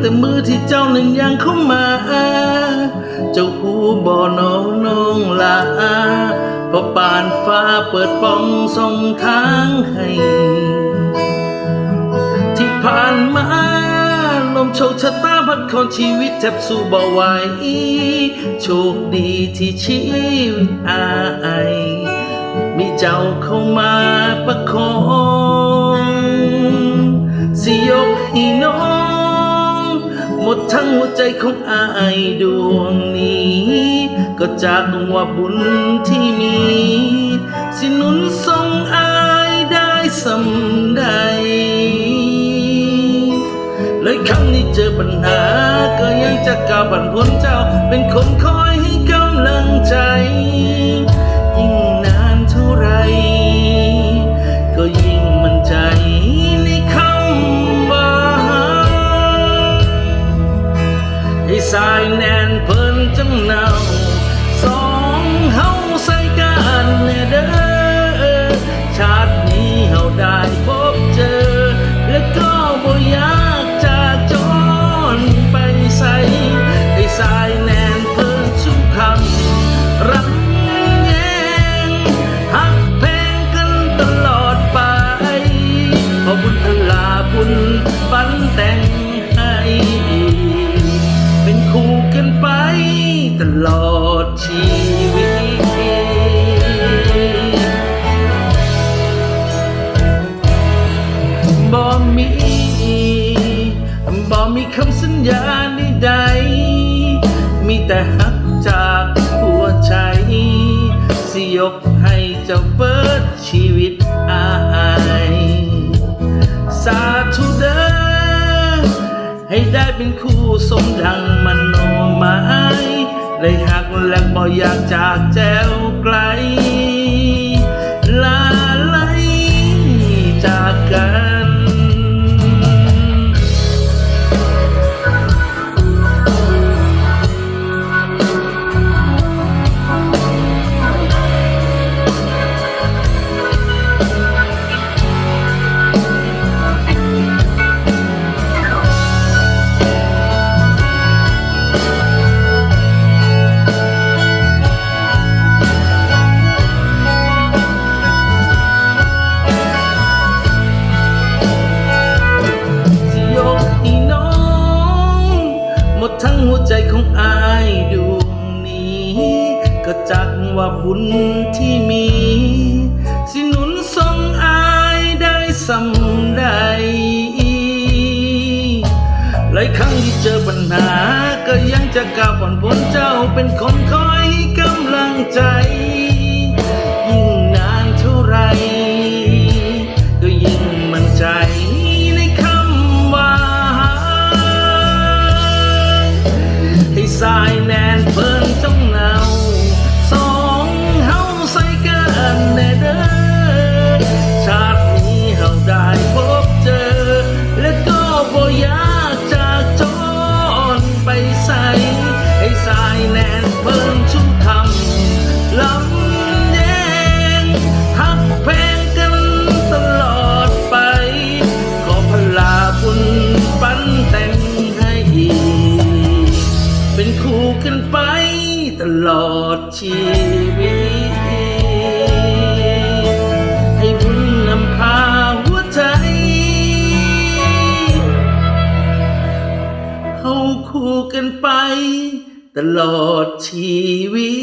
แต่มือที่เจ้านั้นยังเข้ามา เจ้าหูบ่อนอน้องลาเพราะปานฟ้าเปิดป้องส่งทางให้ ที่ผ่านมาลมโชคชะตาพัดของชีวิตแทบสู้บ่ไหวโชคดีที่ชีวิตอายมีเจ้าเข้ามาประคองสิยกให้น้อง หัวใจของอายดวงนี้ ก็จากว่าบุญที่มี สิหนุนส่งอายได้สำใด เลยครั้งนี้เจอปัญหา ก็ยังจะก้าวผ่นพ้นเจ้าเป็นคนของ กันไปตลอดชีวิตบ่มีบ่มีคำสัญญาใดๆมีแต่หักจากหัวใจ สิยกให้เจ้าเปิดชีวิตอายสาธุเด้อให้ได้เป็นคู่สมดังมโน หมายเลยหักและบ่อยากจากแจวไกล ลาไลจากกัน จักว่าบุญที่มี สิหนุนส่งอายได้สำใดหลายครั้งที่เจอปัญหา ก็ยังจะก้าวผ่อนพ้นเจ้าเป็นคนคอย กันไปตลอดชีวิต ให้บุญนำพาหัวใจเฮาคู่กันไปตลอดชีวิต